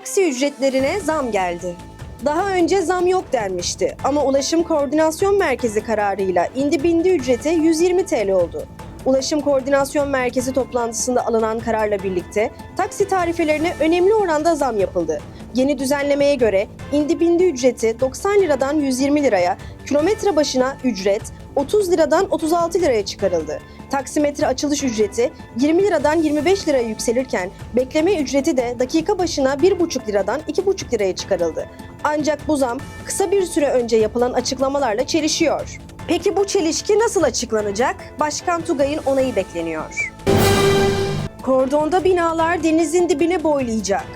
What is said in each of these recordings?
Taksi ücretlerine zam geldi. Daha önce zam yok denmişti ama Ulaşım Koordinasyon Merkezi kararıyla indi bindi ücreti 120 TL oldu. Ulaşım Koordinasyon Merkezi toplantısında alınan kararla birlikte taksi tarifelerine önemli oranda zam yapıldı. Yeni düzenlemeye göre indi bindi ücreti 90 liradan 120 liraya, kilometre başına ücret 30 liradan 36 liraya çıkarıldı. Taksimetre açılış ücreti 20 liradan 25 liraya yükselirken bekleme ücreti de dakika başına 1,5 liradan 2,5 liraya çıkarıldı. Ancak bu zam kısa bir süre önce yapılan açıklamalarla çelişiyor. Peki bu çelişki nasıl açıklanacak? Başkan Tugay'ın onayı bekleniyor. Kordonda binalar denizin dibine boylayacak.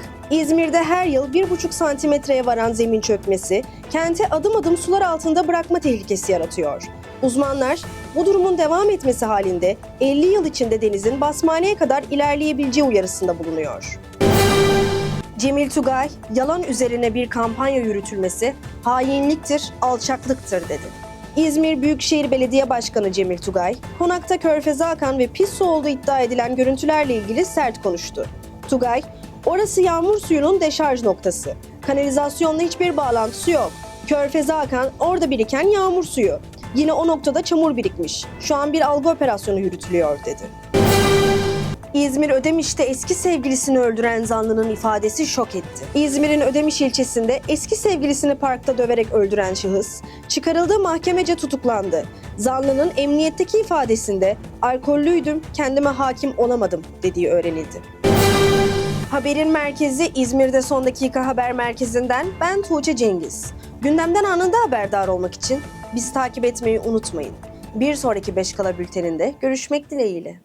İzmir'de her yıl 1,5 santimetreye varan zemin çökmesi, kente adım adım sular altında bırakma tehlikesi yaratıyor. Uzmanlar, bu durumun devam etmesi halinde 50 yıl içinde denizin basmaneye kadar ilerleyebileceği uyarısında bulunuyor. Cemil Tugay, yalan üzerine bir kampanya yürütülmesi hainliktir, alçaklıktır dedi. İzmir Büyükşehir Belediye Başkanı Cemil Tugay, konakta körfeze akan ve pis su olduğu iddia edilen görüntülerle ilgili sert konuştu. Tugay, orası yağmur suyunun deşarj noktası. Kanalizasyonla hiçbir bağlantısı yok. Körfeze akan, orada biriken yağmur suyu. Yine o noktada çamur birikmiş. Şu an bir algı operasyonu yürütülüyor dedi. İzmir Ödemiş'te eski sevgilisini öldüren zanlının ifadesi şok etti. İzmir'in Ödemiş ilçesinde eski sevgilisini parkta döverek öldüren şahıs çıkarıldığı mahkemece tutuklandı. Zanlının emniyetteki ifadesinde alkollüydüm, kendime hakim olamadım dediği öğrenildi. Haberin merkezi İzmir'de son dakika haber merkezinden ben Tuğçe Cengiz. Gündemden anında haberdar olmak için bizi takip etmeyi unutmayın. Bir sonraki Beşkala bülteninde görüşmek dileğiyle.